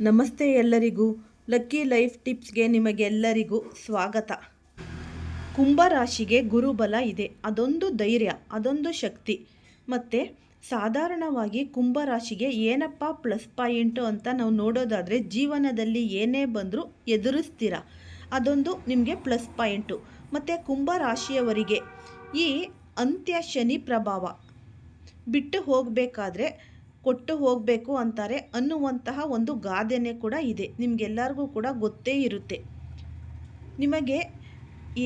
ನಮಸ್ತೆ ಎಲ್ಲರಿಗೂ lucky life ಟಿಪ್ಸ್ಗೆ ನಿಮಗೆಲ್ಲರಿಗೂ ಸ್ವಾಗತ. ಕುಂಭರಾಶಿಗೆ ಗುರುಬಲ ಇದೆ. ಅದೊಂದು ಧೈರ್ಯ, ಅದೊಂದು ಶಕ್ತಿ. ಮತ್ತು ಸಾಧಾರಣವಾಗಿ ಕುಂಭರಾಶಿಗೆ ಏನಪ್ಪ ಪ್ಲಸ್ ಪಾಯಿಂಟು ಅಂತ ನಾವು ನೋಡೋದಾದರೆ ಜೀವನದಲ್ಲಿ ಏನೇ ಬಂದರೂ ಎದುರಿಸ್ತೀರ. ಅದೊಂದು ನಿಮಗೆ ಪ್ಲಸ್ ಪಾಯಿಂಟು. ಮತ್ತು ಕುಂಭರಾಶಿಯವರಿಗೆ ಈ ಅಂತ್ಯ ಶನಿ ಪ್ರಭಾವ ಬಿಟ್ಟು ಹೋಗಬೇಕಾದ್ರೆ ಕೊಟ್ಟು ಹೋಗಬೇಕು ಅಂತಾರೆ ಅನ್ನುವಂತಹ ಒಂದು ಗಾದೆನೇ ಕೂಡ ಇದೆ. ನಿಮಗೆಲ್ಲರಿಗೂ ಕೂಡ ಗೊತ್ತೇ ಇರುತ್ತೆ. ನಿಮಗೆ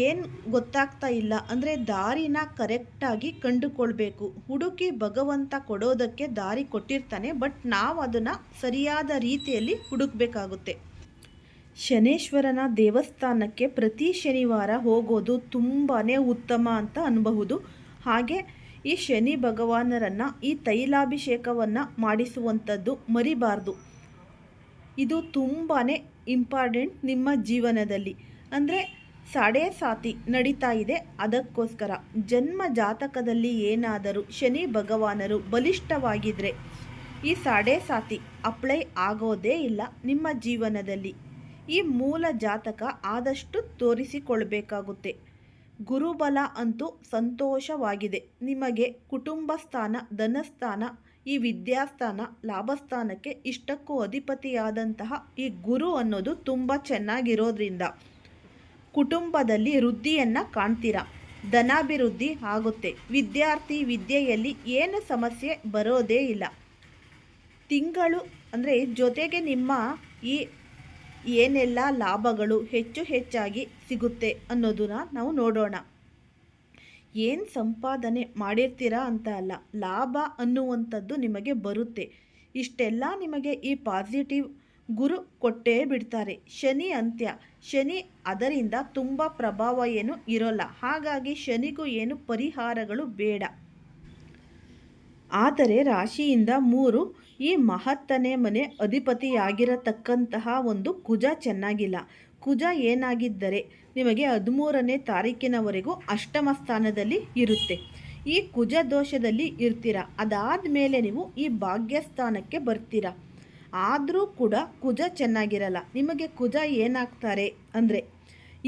ಏನು ಗೊತ್ತಾಗ್ತಾ ಇಲ್ಲ ಅಂದರೆ ದಾರಿನ ಕರೆಕ್ಟಾಗಿ ಕಂಡುಕೊಳ್ಬೇಕು. ಹುಡುಕಿ ಭಗವಂತ ಕೊಡೋದಕ್ಕೆ ದಾರಿ ಕೊಟ್ಟಿರ್ತಾನೆ, ಬಟ್ ನಾವು ಅದನ್ನು ಸರಿಯಾದ ರೀತಿಯಲ್ಲಿ ಹುಡುಕಬೇಕಾಗುತ್ತೆ. ಶನೇಶ್ವರನ ದೇವಸ್ಥಾನಕ್ಕೆ ಪ್ರತಿ ಶನಿವಾರ ಹೋಗೋದು ತುಂಬಾ ಉತ್ತಮ ಅಂತ ಅನ್ಬಹುದು. ಹಾಗೆ ಈ ಶನಿ ಭಗವಾನರನ್ನು ಈ ತೈಲಾಭಿಷೇಕವನ್ನು ಮಾಡಿಸುವಂಥದ್ದು ಮರಿಬಾರ್ದು. ಇದು ತುಂಬಾ ಇಂಪಾರ್ಟೆಂಟ್ ನಿಮ್ಮ ಜೀವನದಲ್ಲಿ. ಅಂದರೆ ಸಾಡೆ ಸಾತಿ ನಡೀತಾ ಇದೆ ಅದಕ್ಕೋಸ್ಕರ. ಜನ್ಮ ಜಾತಕದಲ್ಲಿ ಏನಾದರೂ ಶನಿ ಭಗವಾನರು ಬಲಿಷ್ಠವಾಗಿದ್ದರೆ ಈ ಸಾಡೆ ಸಾತಿ ಅಪ್ಲೈ ಆಗೋದೇ ಇಲ್ಲ ನಿಮ್ಮ ಜೀವನದಲ್ಲಿ. ಈ ಮೂಲ ಜಾತಕ ಆದಷ್ಟು ತೋರಿಸಿಕೊಳ್ಬೇಕಾಗುತ್ತೆ. ಗುರುಬಲ ಅಂತೂ ಸಂತೋಷವಾಗಿದೆ. ನಿಮಗೆ ಕುಟುಂಬ ಸ್ಥಾನ ಧನಸ್ಥಾನ ಈ ವಿದ್ಯಾಸ್ಥಾನ ಲಾಭಸ್ಥಾನಕ್ಕೆ ಇಷ್ಟಕ್ಕೂ ಅಧಿಪತಿಯಾದಂತಹ ಈ ಗುರು ಅನ್ನೋದು ತುಂಬ ಚೆನ್ನಾಗಿರೋದ್ರಿಂದ ಕುಟುಂಬದಲ್ಲಿ ವೃದ್ಧಿಯನ್ನು ಕಾಣ್ತೀರಾ? ಧನಾಭಿವೃದ್ಧಿ ಆಗುತ್ತೆ. ವಿದ್ಯಾರ್ಥಿ ವಿದ್ಯೆಯಲ್ಲಿ ಏನು ಸಮಸ್ಯೆ ಬರೋದೇ ಇಲ್ಲ. ತಿಂಗಳು ಅಂದರೆ ಜೊತೆಗೆ ನಿಮ್ಮ ಈ ಏನೆಲ್ಲ ಲಾಭಗಳು ಹೆಚ್ಚು ಹೆಚ್ಚಾಗಿ ಸಿಗುತ್ತೆ ಅನ್ನೋದನ್ನ ನಾವು ನೋಡೋಣ. ಏನು ಸಂಪಾದನೆ ಮಾಡಿರ್ತೀರಾ ಅಂತ ಅಲ್ಲ, ಲಾಭ ಅನ್ನುವಂಥದ್ದು ನಿಮಗೆ ಬರುತ್ತೆ. ಇಷ್ಟೆಲ್ಲ ನಿಮಗೆ ಈ ಪಾಸಿಟಿವ್ ಗುರು ಕೊಟ್ಟೇ ಬಿಡ್ತಾರೆ. ಶನಿ ಅಂತ್ಯ. ಶನಿ ಅದರಿಂದ ತುಂಬ ಪ್ರಭಾವ ಏನು ಇರೋಲ್ಲ. ಹಾಗಾಗಿ ಶನಿಗೂ ಏನು ಪರಿಹಾರಗಳು ಬೇಡ. ಆದರೆ ರಾಶಿಯಿಂದ ಮೂರು ಈ ಮಹತ್ತನೇ ಮನೆ ಅಧಿಪತಿಯಾಗಿರತಕ್ಕಂತಹ ಒಂದು ಕುಜ ಚೆನ್ನಾಗಿಲ್ಲ. ಕುಜ ಏನಾಗಿದ್ದರೆ ನಿಮಗೆ ಹದಿಮೂರನೇ ತಾರೀಕಿನವರೆಗೂ ಅಷ್ಟಮ ಸ್ಥಾನದಲ್ಲಿ ಇರುತ್ತೆ. ಈ ಕುಜ ದೋಷದಲ್ಲಿ ಇರ್ತೀರ? ಅದಾದ ಮೇಲೆ ನೀವು ಈ ಭಾಗ್ಯಸ್ಥಾನಕ್ಕೆ ಬರ್ತೀರ. ಆದರೂ ಕೂಡ ಕುಜ ಚೆನ್ನಾಗಿರಲ್ಲ. ನಿಮಗೆ ಕುಜ ಏನಾಗ್ತಾರೆ ಅಂದರೆ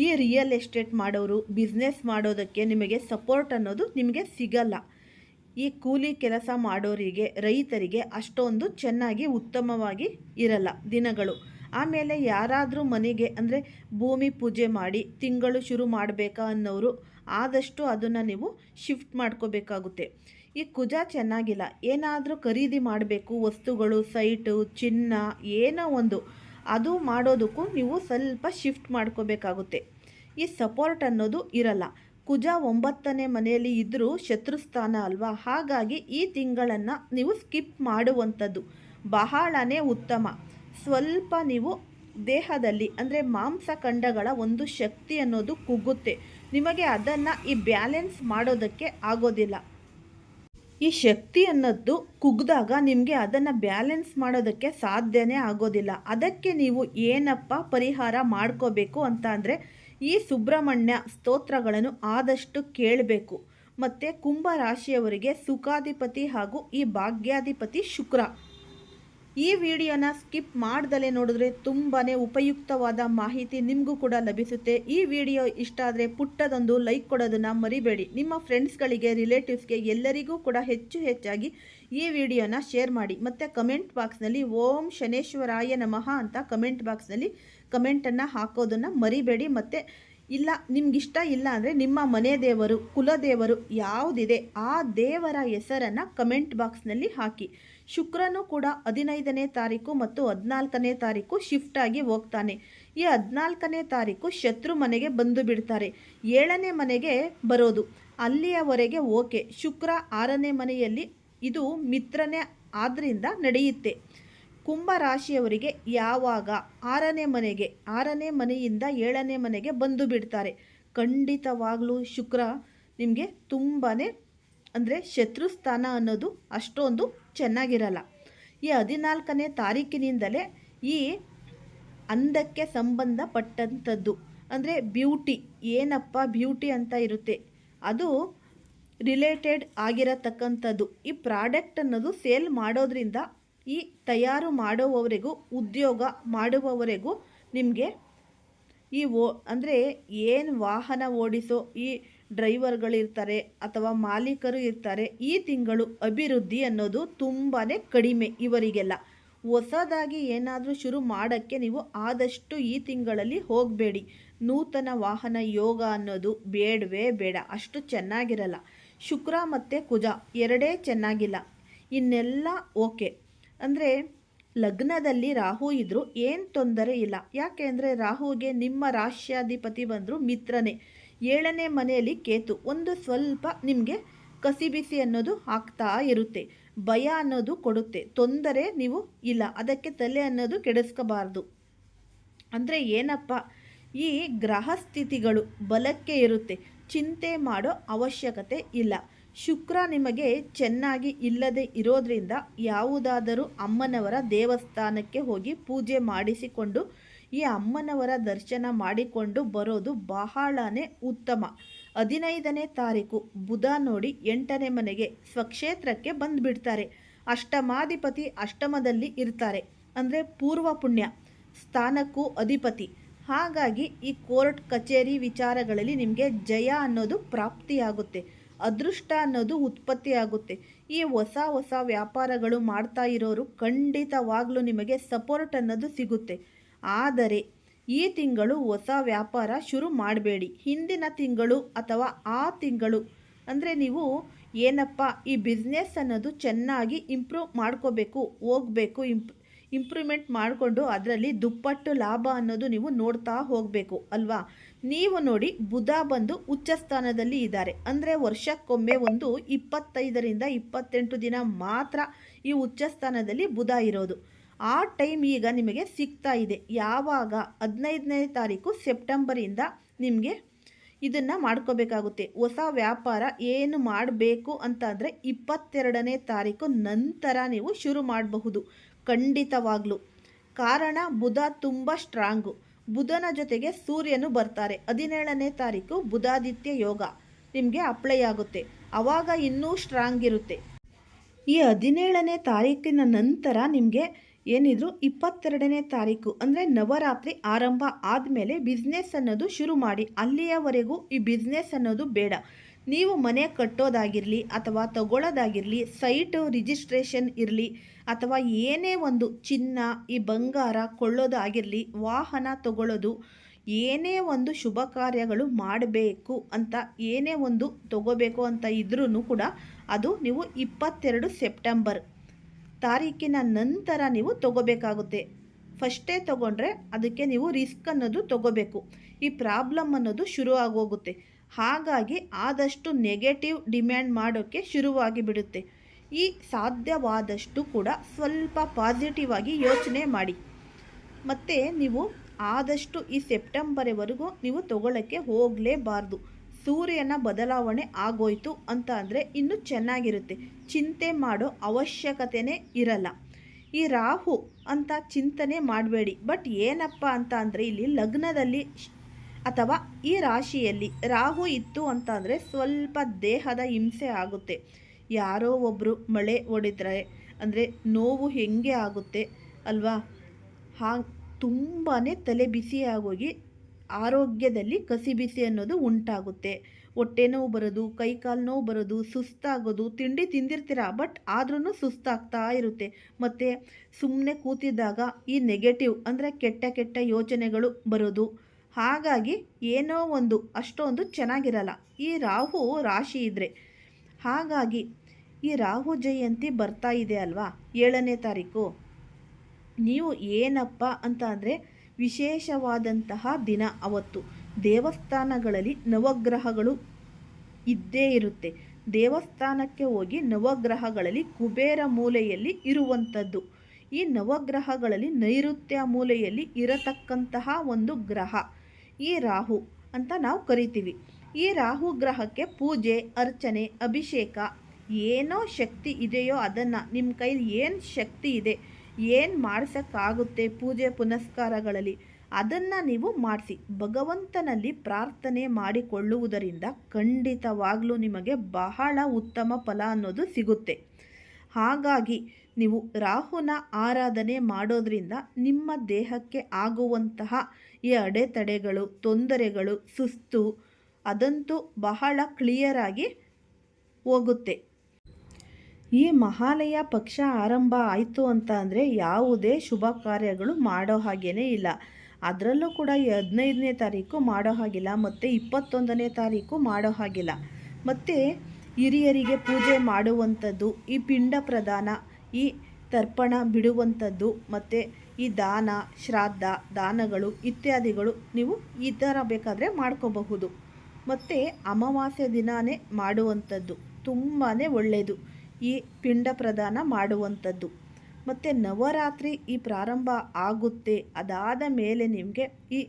ಈ ರಿಯಲ್ ಎಸ್ಟೇಟ್ ಮಾಡೋರು ಬಿಸ್ನೆಸ್ ಮಾಡೋದಕ್ಕೆ ನಿಮಗೆ ಸಪೋರ್ಟ್ ಅನ್ನೋದು ನಿಮಗೆ ಸಿಗಲ್ಲ. ಈ ಕೂಲಿ ಕೆಲಸ ಮಾಡೋರಿಗೆ, ರೈತರಿಗೆ ಅಷ್ಟೊಂದು ಚೆನ್ನಾಗಿ ಉತ್ತಮವಾಗಿ ಇರಲ್ಲ ದಿನಗಳು. ಆಮೇಲೆ ಯಾರಾದರೂ ಮನೆಗೆ ಅಂದರೆ ಭೂಮಿ ಪೂಜೆ ಮಾಡಿ ತಿಂಗಳು ಶುರು ಮಾಡಬೇಕಾ ಅನ್ನೋರು ಆದಷ್ಟು ಅದನ್ನು ನೀವು ಶಿಫ್ಟ್ ಮಾಡ್ಕೋಬೇಕಾಗುತ್ತೆ. ಈ ಕುಜ ಚೆನ್ನಾಗಿಲ್ಲ. ಏನಾದರೂ ಖರೀದಿ ಮಾಡಬೇಕು, ವಸ್ತುಗಳು, ಸೈಟು, ಚಿನ್ನ, ಏನೋ ಒಂದು. ಅದು ಮಾಡೋದಕ್ಕೂ ನೀವು ಸ್ವಲ್ಪ ಶಿಫ್ಟ್ ಮಾಡ್ಕೋಬೇಕಾಗುತ್ತೆ. ಈ ಸಪೋರ್ಟ್ ಅನ್ನೋದು ಇರಲ್ಲ. ಕುಜ ಒಂಬತ್ತನೇ ಮನೆಯಲ್ಲಿ ಇದ್ದರೂ ಶತ್ರುಸ್ಥಾನ ಅಲ್ವಾ? ಹಾಗಾಗಿ ಈ ತಿಂಗಳನ್ನು ನೀವು ಸ್ಕಿಪ್ ಮಾಡುವಂಥದ್ದು. ಬಹಳನೇ ಉತ್ತಮ. ಸ್ವಲ್ಪ ನೀವು ದೇಹದಲ್ಲಿ, ಅಂದರೆ ಮಾಂಸಖಂಡಗಳ ಒಂದು ಶಕ್ತಿ ಅನ್ನೋದು ಕುಗ್ಗುತ್ತೆ. ನಿಮಗೆ ಅದನ್ನು ಈ ಬ್ಯಾಲೆನ್ಸ್ ಮಾಡೋದಕ್ಕೆ ಆಗೋದಿಲ್ಲ. ಈ ಶಕ್ತಿ ಅನ್ನೋದು ಕುಗ್ದಾಗ ನಿಮಗೆ ಅದನ್ನು ಬ್ಯಾಲೆನ್ಸ್ ಮಾಡೋದಕ್ಕೆ ಸಾಧ್ಯನೇ ಆಗೋದಿಲ್ಲ. ಅದಕ್ಕೆ ನೀವು ಏನಪ್ಪ ಪರಿಹಾರ ಮಾಡ್ಕೋಬೇಕು ಅಂತ ಅಂದರೆ ಈ ಸುಬ್ರಹ್ಮಣ್ಯ ಸ್ತೋತ್ರಗಳನ್ನು ಆದಷ್ಟು ಕೇಳಬೇಕು. ಮತ್ತು ಕುಂಭ ರಾಶಿಯವರಿಗೆ ಸುಖಾಧಿಪತಿ ಹಾಗೂ ಈ ಭಾಗ್ಯಾಧಿಪತಿ ಶುಕ್ರ. ಈ ವಿಡಿಯೋನ ಸ್ಕಿಪ್ ಮಾಡ್ದಲೇ ನೋಡಿದ್ರೆ ತುಂಬಾ ಉಪಯುಕ್ತವಾದ ಮಾಹಿತಿ ನಿಮಗೂ ಕೂಡ ಲಭಿಸುತ್ತೆ. ಈ ವಿಡಿಯೋ ಇಷ್ಟ ಆದರೆ ಪುಟ್ಟದೊಂದು ಲೈಕ್ ಕೊಡೋದನ್ನು ಮರಿಬೇಡಿ. ನಿಮ್ಮ ಫ್ರೆಂಡ್ಸ್ಗಳಿಗೆ, ರಿಲೇಟಿವ್ಸ್ಗೆ ಎಲ್ಲರಿಗೂ ಕೂಡ ಹೆಚ್ಚು ಹೆಚ್ಚಾಗಿ ಈ ವಿಡಿಯೋನ ಶೇರ್ ಮಾಡಿ. ಮತ್ತು ಕಮೆಂಟ್ ಬಾಕ್ಸ್ನಲ್ಲಿ ಓಂ ಶನೇಶ್ವರಾಯ ನಮಃ ಅಂತ ಕಮೆಂಟ್ ಬಾಕ್ಸ್ನಲ್ಲಿ ಕಮೆಂಟನ್ನು ಹಾಕೋದನ್ನು ಮರಿಬೇಡಿ. ಮತ್ತು ಇಲ್ಲ, ನಿಮ್ಗಿಷ್ಟ ಇಲ್ಲ ಅಂದರೆ ನಿಮ್ಮ ಮನೆ ದೇವರು ಕುಲದೇವರು ಯಾವುದಿದೆ ಆ ದೇವರ ಹೆಸರನ್ನು ಕಮೆಂಟ್ ಬಾಕ್ಸ್ನಲ್ಲಿ ಹಾಕಿ. ಶುಕ್ರನು ಕೂಡ ಹದಿನೈದನೇ ತಾರೀಕು ಮತ್ತು ಹದಿನಾಲ್ಕನೇ ತಾರೀಕು ಶಿಫ್ಟ್ ಆಗಿ ಹೋಗ್ತಾನೆ. ಈ ಹದಿನಾಲ್ಕನೇ ತಾರೀಕು ಶತ್ರು ಮನೆಗೆ ಬಂದು ಬಿಡ್ತಾರೆ. ಏಳನೇ ಮನೆಗೆ ಬರೋದು. ಅಲ್ಲಿಯವರೆಗೆ ಓಕೆ. ಶುಕ್ರ ಆರನೇ ಮನೆಯಲ್ಲಿ ಇದು ಮಿತ್ರನೇ ಆದ್ದರಿಂದ ನಡೆಯುತ್ತೆ. ಕುಂಭ ರಾಶಿಯವರಿಗೆ ಯಾವಾಗ ಆರನೇ ಮನೆಗೆ, ಆರನೇ ಮನೆಯಿಂದ ಏಳನೇ ಮನೆಗೆ ಬಂದು ಬಿಡ್ತಾರೆ. ಖಂಡಿತವಾಗಲೂ ಶುಕ್ರ, ನಿಮಗೆ ತುಂಬಾ ಅಂದರೆ ಶತ್ರು ಸ್ಥಾನ ಅನ್ನೋದು ಅಷ್ಟೊಂದು ಚೆನ್ನಾಗಿರಲ್ಲ. ಈ ಹದಿನಾಲ್ಕನೇ ತಾರೀಕಿನಿಂದಲೇ ಈ ಅಂದಕ್ಕೆ ಸಂಬಂಧಪಟ್ಟಂಥದ್ದು, ಅಂದರೆ ಬ್ಯೂಟಿ, ಏನಪ್ಪ ಬ್ಯೂಟಿ ಅಂತ ಇರುತ್ತೆ, ಅದು ರಿಲೇಟೆಡ್ ಆಗಿರತಕ್ಕಂಥದ್ದು. ಈ ಪ್ರಾಡಕ್ಟ್ ಅನ್ನೋದು ಸೇಲ್ ಮಾಡೋದ್ರಿಂದ ಈ ತಯಾರು ಮಾಡುವವರೆಗೂ, ಉದ್ಯೋಗ ಮಾಡುವವರೆಗೂ ನಿಮಗೆ ಈ ಓ, ಅಂದರೆ ಏನು ವಾಹನ ಓಡಿಸೋ ಈ ಡ್ರೈವರ್ಗಳಿರ್ತಾರೆ ಅಥವಾ ಮಾಲೀಕರು ಇರ್ತಾರೆ, ಈ ತಿಂಗಳು ಅಭಿವೃದ್ಧಿ ಅನ್ನೋದು ತುಂಬಾ ಕಡಿಮೆ ಇವರಿಗೆಲ್ಲ. ಹೊಸದಾಗಿ ಏನಾದರೂ ಶುರು ಮಾಡೋಕ್ಕೆ ನೀವು ಆದಷ್ಟು ಈ ತಿಂಗಳಲ್ಲಿ ಹೋಗಬೇಡಿ. ನೂತನ ವಾಹನ ಯೋಗ ಅನ್ನೋದು ಬೇಡವೇ ಬೇಡ, ಅಷ್ಟು ಚೆನ್ನಾಗಿರಲ್ಲ. ಶುಕ್ರ ಮತ್ತು ಕುಜ ಎರಡೇ ಚೆನ್ನಾಗಿಲ್ಲ. ಇನ್ನೆಲ್ಲ ಓಕೆ. ಅಂದರೆ ಲಗ್ನದಲ್ಲಿ ರಾಹು ಇದ್ದರೂ ಏನು ತೊಂದರೆ ಇಲ್ಲ. ಯಾಕೆ ಅಂದರೆ ರಾಹುಗೆ ನಿಮ್ಮ ರಾಶ್ಯಾಧಿಪತಿ ಬಂದರು ಮಿತ್ರನೇ. ಏಳನೇ ಮನೆಯಲ್ಲಿ ಕೇತು. ಒಂದು ಸ್ವಲ್ಪ ನಿಮಗೆ ಕಸಿಬಿಸಿ ಅನ್ನೋದು ಆಗ್ತಾ ಇರುತ್ತೆ. ಭಯ ಅನ್ನೋದು ಕೊಡುತ್ತೆ. ತೊಂದರೆ ನೀವು ಇಲ್ಲ. ಅದಕ್ಕೆ ತಲೆ ಅನ್ನೋದು ಕೆಡಿಸ್ಕೋಬಾರ್ದು. ಅಂದರೆ ಏನಪ್ಪ? ಈ ಗ್ರಹ ಸ್ಥಿತಿಗಳು ಬಲಕ್ಕೆ ಇರುತ್ತೆ. ಚಿಂತೆ ಮಾಡೋ ಅವಶ್ಯಕತೆ ಇಲ್ಲ. ಶುಕ್ರ ನಿಮಗೆ ಚೆನ್ನಾಗಿ ಇಲ್ಲದೆ ಇರೋದ್ರಿಂದ ಯಾವುದಾದರೂ ಅಮ್ಮನವರ ದೇವಸ್ಥಾನಕ್ಕೆ ಹೋಗಿ ಪೂಜೆ ಮಾಡಿಸಿಕೊಂಡು, ಈ ಅಮ್ಮನವರ ದರ್ಶನ ಮಾಡಿಕೊಂಡು ಬರೋದು ಬಹಳನೇ ಉತ್ತಮ. ಹದಿನೈದನೇ ತಾರೀಕು, ಬುಧ ನೋಡಿ ಎಂಟನೇ ಮನೆಗೆ ಸ್ವಕ್ಷೇತ್ರಕ್ಕೆ ಬಂದುಬಿಡ್ತಾರೆ. ಅಷ್ಟಮಾಧಿಪತಿ ಅಷ್ಟಮದಲ್ಲಿ ಇರ್ತಾರೆ. ಅಂದರೆ ಪೂರ್ವ ಪುಣ್ಯ, ಸ್ಥಾನಕ್ಕೂ ಅಧಿಪತಿ. ಹಾಗಾಗಿ ಈ ಕೋರ್ಟ್ ಕಚೇರಿ ವಿಚಾರಗಳಲ್ಲಿ ನಿಮಗೆ ಜಯ ಅನ್ನೋದು ಪ್ರಾಪ್ತಿಯಾಗುತ್ತೆ. ಅದೃಷ್ಟ ಅನ್ನೋದು ಉತ್ಪತ್ತಿಯಾಗುತ್ತೆ ಈ ಹೊಸ ಹೊಸ ವ್ಯಾಪಾರಗಳು ಮಾಡ್ತಾ ಇರೋರು ಖಂಡಿತವಾಗ್ಲೂ ನಿಮಗೆ ಸಪೋರ್ಟ್ ಅನ್ನೋದು ಸಿಗುತ್ತೆ. ಆದರೆ ಈ ತಿಂಗಳು ಹೊಸ ವ್ಯಾಪಾರ ಶುರು ಮಾಡಬೇಡಿ. ಹಿಂದಿನ ತಿಂಗಳು ಅಥವಾ ಆ ತಿಂಗಳು ಅಂದರೆ ನೀವು ಏನಪ್ಪ, ಈ ಬಿಸ್ನೆಸ್ ಅನ್ನೋದು ಚೆನ್ನಾಗಿ ಇಂಪ್ರೂವ್ ಮಾಡ್ಕೋಬೇಕು, ಹೋಗಬೇಕು ಇಂಪ್ ಇಂಪ್ರೂವ್ಮೆಂಟ್ ಮಾಡಿಕೊಂಡು ಅದರಲ್ಲಿ ದುಪ್ಪಟ್ಟು ಲಾಭ ಅನ್ನೋದು ನೀವು ನೋಡ್ತಾ ಹೋಗಬೇಕು, ಅಲ್ವಾ? ನೀವು ನೋಡಿ ಬುಧ ಬಂದು ಉಚ್ಚ ಸ್ಥಾನದಲ್ಲಿ ಇದ್ದಾರೆ. ಅಂದರೆ ವರ್ಷಕ್ಕೊಮ್ಮೆ ಒಂದು ಇಪ್ಪತ್ತೈದರಿಂದ ಇಪ್ಪತ್ತೆಂಟು ದಿನ ಮಾತ್ರ ಈ ಉಚ್ಚ ಸ್ಥಾನದಲ್ಲಿ ಬುಧ ಇರೋದು. ಆ ಟೈಮ್ ಈಗ ನಿಮಗೆ ಸಿಗ್ತಾ ಇದೆ. ಯಾವಾಗ? ಹದಿನೈದನೇ ತಾರೀಕು ಸೆಪ್ಟೆಂಬರಿಂದ ನಿಮಗೆ ಇದನ್ನು ಮಾಡ್ಕೋಬೇಕಾಗುತ್ತೆ. ಹೊಸ ವ್ಯಾಪಾರ ಏನು ಮಾಡಬೇಕು ಅಂತ ಅಂದರೆ ಇಪ್ಪತ್ತೆರಡನೇ ತಾರೀಕು ನಂತರ ನೀವು ಶುರು ಮಾಡಬಹುದು. ಖಂಡಿತವಾಗ್ಲೂ. ಕಾರಣ, ಬುಧ ತುಂಬ ಸ್ಟ್ರಾಂಗು ಬುಧನ ಜೊತೆಗೆ ಸೂರ್ಯನು ಬರ್ತಾರೆ. ಹದಿನೇಳನೇ ತಾರೀಕು ಬುಧಾದಿತ್ಯ ಯೋಗ. ನಿಮಗೆ ಅಪ್ಲೈ ಆಗುತ್ತೆ. ಆವಾಗ ಇನ್ನೂ ಸ್ಟ್ರಾಂಗ್ ಇರುತ್ತೆ. ಈ ಹದಿನೇಳನೇ ತಾರೀಕಿನ ನಂತರ ನಿಮಗೆ ಏನಿದ್ರು ಇಪ್ಪತ್ತೆರಡನೇ ತಾರೀಕು, ಅಂದರೆ ನವರಾತ್ರಿ ಆರಂಭ ಆದಮೇಲೆ ಬಿಸ್ನೆಸ್ ಅನ್ನೋದು ಶುರು ಮಾಡಿ. ಅಲ್ಲಿಯವರೆಗೂ ಈ ಬಿಸ್ನೆಸ್ ಅನ್ನೋದು ಬೇಡ. ನೀವು ಮನೆ ಕಟ್ಟೋದಾಗಿರಲಿ ಅಥವಾ ತಗೊಳ್ಳೋದಾಗಿರಲಿ, ಸೈಟು ರಿಜಿಸ್ಟ್ರೇಷನ್ ಇರಲಿ ಅಥವಾ ಏನೇ ಒಂದು ಚಿನ್ನ, ಈ ಬಂಗಾರ ಕೊಳ್ಳೋದಾಗಿರಲಿ, ವಾಹನ ತಗೊಳ್ಳೋದು, ಏನೇ ಒಂದು ಶುಭ ಕಾರ್ಯಗಳು ಮಾಡಬೇಕು ಅಂತ ಏನೇ ಒಂದು ತಗೋಬೇಕು ಅಂತ ಇದ್ರೂ ಕೂಡ ಅದು ನೀವು ಇಪ್ಪತ್ತೆರಡು ಸೆಪ್ಟೆಂಬರ್ ತಾರೀಕಿನ ನಂತರ ನೀವು ತಗೋಬೇಕಾಗುತ್ತೆ. ಫಸ್ಟೇ ತಗೊಂಡ್ರೆ ಅದಕ್ಕೆ ನೀವು ರಿಸ್ಕ್ ಅನ್ನೋದು ತಗೋಬೇಕು. ಈ ಪ್ರಾಬ್ಲಮ್ ಅನ್ನೋದು ಶುರು ಆಗೋಗುತ್ತೆ. ಹಾಗಾಗಿ ಆದಷ್ಟು ನೆಗೆಟಿವ್ ಡಿಮ್ಯಾಂಡ್ ಮಾಡೋಕ್ಕೆ ಶುರುವಾಗಿ ಬಿಡುತ್ತೆ ಈ ಸಾಧ್ಯವಾದಷ್ಟು ಕೂಡ ಸ್ವಲ್ಪ ಪಾಸಿಟಿವ್ ಆಗಿ ಯೋಚನೆ ಮಾಡಿ. ಮತ್ತು ನೀವು ಆದಷ್ಟು ಈ ಸೆಪ್ಟೆಂಬರ್ವರೆಗೂ ನೀವು ತಗೊಳ್ಳೋಕ್ಕೆ ಹೋಗಲೇಬಾರ್ದು. ಸೂರ್ಯನ ಬದಲಾವಣೆ ಆಗೋಯ್ತು ಅಂತ ಅಂದರೆ ಇನ್ನೂ ಚೆನ್ನಾಗಿರುತ್ತೆ. ಚಿಂತೆ ಮಾಡೋ ಅವಶ್ಯಕತೆಯೇ ಇರಲ್ಲ. ಈ ರಾಹು ಅಂತ ಚಿಂತನೆ ಮಾಡಬೇಡಿ. ಬಟ್ ಏನಪ್ಪ ಅಂತ ಇಲ್ಲಿ ಲಗ್ನದಲ್ಲಿ ಅಥವಾ ಈ ರಾಶಿಯಲ್ಲಿ ರಾಹು ಇತ್ತು ಅಂತ ಅಂದರೆ ಸ್ವಲ್ಪ ದೇಹದ ಹಿಂಸೆ ಆಗುತ್ತೆ. ಯಾರೋ ಒಬ್ಬರು ಮಳೆ ಹೊಡೆದ್ರೆ ಅಂದರೆ ನೋವು ಹೆಂಗೆ ಆಗುತ್ತೆ ಅಲ್ವಾ? ಹಾ ತುಂಬಾ ತಲೆ ಬಿಸಿಯಾಗೋಗಿ ಆರೋಗ್ಯದಲ್ಲಿ ಕಸಿ ಬಿಸಿ ಅನ್ನೋದು ಉಂಟಾಗುತ್ತೆ. ಹೊಟ್ಟೆ ನೋವು ಬರೋದು ಕೈಕಾಲು ನೋವು ಬರೋದು, ಸುಸ್ತಾಗೋದು, ತಿಂಡಿ ತಿಂದಿರ್ತೀರ, ಬಟ್ ಆದ್ರೂ ಸುಸ್ತಾಗ್ತಾ ಇರುತ್ತೆ. ಮತ್ತು ಸುಮ್ಮನೆ ಕೂತಿದ್ದಾಗ ಈ ನೆಗೆಟಿವ್ ಅಂದರೆ ಕೆಟ್ಟ ಕೆಟ್ಟ ಯೋಚನೆಗಳು ಬರೋದು. ಹಾಗಾಗಿ ಏನೋ ಒಂದು, ಅಷ್ಟೊಂದು ಚೆನ್ನಾಗಿರಲ್ಲ. ಈ ರಾಹು ರಾಶಿ ಇದ್ರೆ. ಹಾಗಾಗಿ ಈ ರಾಹು ಜಯಂತಿ ಬರ್ತಾ ಇದೆ ಅಲ್ವಾ? ಏಳನೇ ತಾರೀಕು. ನೀವು ಏನಪ್ಪ ಅಂತ ಅಂದರೆ ವಿಶೇಷವಾದಂತಹ ದಿನ ಅವತ್ತು. ದೇವಸ್ಥಾನಗಳಲ್ಲಿ ನವಗ್ರಹಗಳು ಇದ್ದೇ ಇರುತ್ತೆ. ದೇವಸ್ಥಾನಕ್ಕೆ ಹೋಗಿ ನವಗ್ರಹಗಳಲ್ಲಿ ಕುಬೇರ ಮೂಲೆಯಲ್ಲಿ ಇರುವಂಥದ್ದು. ಈ ನವಗ್ರಹಗಳಲ್ಲಿ ನೈಋತ್ಯ ಮೂಲೆಯಲ್ಲಿ ಇರತಕ್ಕಂತಹ ಒಂದು ಗ್ರಹ. ಈ ರಾಹು ಅಂತ ನಾವು ಕರಿತೀವಿ. ಈ ರಾಹು ಗ್ರಹಕ್ಕೆ ಪೂಜೆ, ಅರ್ಚನೆ, ಅಭಿಷೇಕ ಏನೋ ಶಕ್ತಿ ಇದೆಯೋ ಅದನ್ನು ನಿಮ್ಮ ಕೈಲಿ ಏನು ಶಕ್ತಿ ಇದೆ, ಏನು ಮಾಡಿಸೋಕ್ಕಾಗುತ್ತೆ ಪೂಜೆ ಪುನಸ್ಕಾರಗಳಲ್ಲಿ ಅದನ್ನು ನೀವು ಮಾಡಿಸಿ. ಭಗವಂತನಲ್ಲಿ ಪ್ರಾರ್ಥನೆ ಮಾಡಿಕೊಳ್ಳುವುದರಿಂದ ಖಂಡಿತವಾಗಲೂ ನಿಮಗೆ ಬಹಳ ಉತ್ತಮ ಫಲ ಅನ್ನೋದು ಸಿಗುತ್ತೆ. ಹಾಗಾಗಿ ನೀವು ರಾಹುನ ಆರಾಧನೆ ಮಾಡೋದರಿಂದ ನಿಮ್ಮ ದೇಹಕ್ಕೆ ಆಗುವಂತಹ ಈ ಅಡೆತಡೆಗಳು, ತೊಂದರೆಗಳು, ಸುಸ್ತು ಅದಂತೂ ಬಹಳ ಕ್ಲಿಯರಾಗಿ ಹೋಗುತ್ತೆ. ಈ ಮಹಾಲಯ ಪಕ್ಷ ಆರಂಭ ಆಯಿತು ಅಂತ ಅಂದರೆ ಯಾವುದೇ ಶುಭ ಕಾರ್ಯಗಳು ಮಾಡೋ ಹಾಗೇ ಇಲ್ಲ. ಅದರಲ್ಲೂ ಕೂಡ ಈ ಹದಿನೈದನೇ ತಾರೀಕು ಮಾಡೋ ಹಾಗಿಲ್ಲ, ಮತ್ತು ಇಪ್ಪತ್ತೊಂದನೇ ತಾರೀಕು ಮಾಡೋ ಹಾಗಿಲ್ಲ. ಮತ್ತು ಹಿರಿಯರಿಗೆ ಪೂಜೆ ಮಾಡುವಂಥದ್ದು, ಈ ಪಿಂಡ ಪ್ರದಾನ ಈ ತರ್ಪಣ ಬಿಡುವಂಥದ್ದು, ಮತ್ತು ಈ ದಾನ, ಶ್ರಾದ್ದ, ದಾನಗಳು ಇತ್ಯಾದಿಗಳು ನೀವು ಈ ಥರ ಬೇಕಾದರೆ ಮಾಡ್ಕೋಬಹುದು. ಮತ್ತು ಅಮಾವಾಸ್ಯ ದಿನಾನೇ ಮಾಡುವಂಥದ್ದು ತುಂಬಾ ಒಳ್ಳೆಯದು ಈ ಪಿಂಡ ಪ್ರದಾನ ಮಾಡುವಂಥದ್ದು. ಮತ್ತು ನವರಾತ್ರಿ ಈ ಪ್ರಾರಂಭ ಆಗುತ್ತೆ. ಅದಾದ ಮೇಲೆ ನಿಮಗೆ ಈ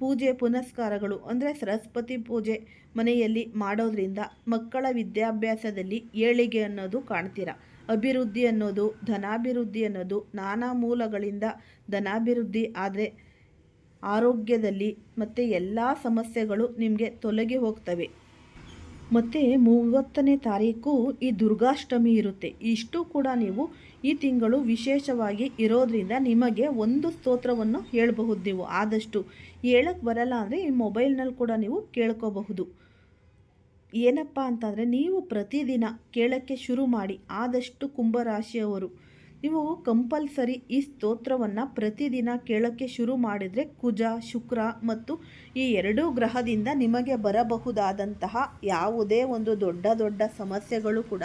ಪೂಜೆ ಪುನಸ್ಕಾರಗಳು ಅಂದರೆ ಸರಸ್ವತಿ ಪೂಜೆ ಮನೆಯಲ್ಲಿ ಮಾಡೋದ್ರಿಂದ ಮಕ್ಕಳ ವಿದ್ಯಾಭ್ಯಾಸದಲ್ಲಿ ಏಳಿಗೆ ಅನ್ನೋದು ಕಾಣ್ತೀರ. ಅಭಿವೃದ್ಧಿ ಅನ್ನೋದು, ಧನಾಭಿವೃದ್ಧಿ ಅನ್ನೋದು ನಾನಾ ಮೂಲಗಳಿಂದ ಧನಾಭಿವೃದ್ಧಿ. ಆದರೆ ಆರೋಗ್ಯದಲ್ಲಿ ಮತ್ತು ಎಲ್ಲ ಸಮಸ್ಯೆಗಳು ನಿಮಗೆ ತೊಲಗಿ ಹೋಗ್ತವೆ. ಮತ್ತು ಮೂವತ್ತನೇ ತಾರೀಕು ಈ ದುರ್ಗಾಷ್ಟಮಿ ಇರುತ್ತೆ. ಇಷ್ಟು ಕೂಡ ನೀವು ಈ ತಿಂಗಳು ವಿಶೇಷವಾಗಿ ಇರೋದ್ರಿಂದ ನಿಮಗೆ ಒಂದು ಸ್ತೋತ್ರವನ್ನು ಹೇಳಬಹುದು ನೀವು. ಆದಷ್ಟು ಹೇಳಕ್ಕೆ ಬರಲ್ಲ ಅಂದರೆ ಈ ಮೊಬೈಲ್ನಲ್ಲಿ ಕೂಡ ನೀವು ಕೇಳ್ಕೋಬಹುದು. ಏನಪ್ಪ ಅಂತಂದರೆ ನೀವು ಪ್ರತಿದಿನ ಕೇಳೋಕ್ಕೆ ಶುರು ಮಾಡಿ ಆದಷ್ಟು ಕುಂಭರಾಶಿಯವರು, ನೀವು ಕಂಪಲ್ಸರಿ ಈ ಸ್ತೋತ್ರವನ್ನು ಪ್ರತಿದಿನ ಕೇಳೋಕ್ಕೆ ಶುರು ಮಾಡಿದರೆ ಕುಜ, ಶುಕ್ರ ಮತ್ತು ಈ ಎರಡೂ ಗ್ರಹದಿಂದ ನಿಮಗೆ ಬರಬಹುದಾದಂತಹ ಯಾವುದೇ ಒಂದು ದೊಡ್ಡ ದೊಡ್ಡ ಸಮಸ್ಯೆಗಳು ಕೂಡ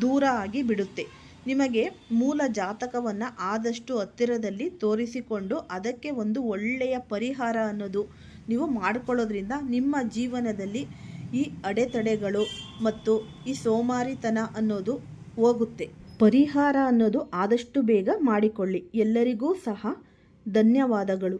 ದೂರ ಆಗಿ ಬಿಡುತ್ತೆ. ನಿಮಗೆ ಮೂಲ ಜಾತಕವನ್ನು ಆದಷ್ಟು ಹತ್ತಿರದಲ್ಲಿ ತೋರಿಸಿಕೊಂಡು ಅದಕ್ಕೆ ಒಂದು ಒಳ್ಳೆಯ ಪರಿಹಾರ ಅನ್ನೋದು ನೀವು ಮಾಡಿಕೊಳ್ಳೋದ್ರಿಂದ ನಿಮ್ಮ ಜೀವನದಲ್ಲಿ ಈ ಅಡೆತಡೆಗಳು ಮತ್ತು ಈ ಸೋಮಾರಿತನ ಅನ್ನೋದು ಹೋಗುತ್ತೆ. ಪರಿಹಾರ ಅನ್ನೋದು ಆದಷ್ಟು ಬೇಗ ಮಾಡಿಕೊಳ್ಳಿ. ಎಲ್ಲರಿಗೂ ಸಹ ಧನ್ಯವಾದಗಳು.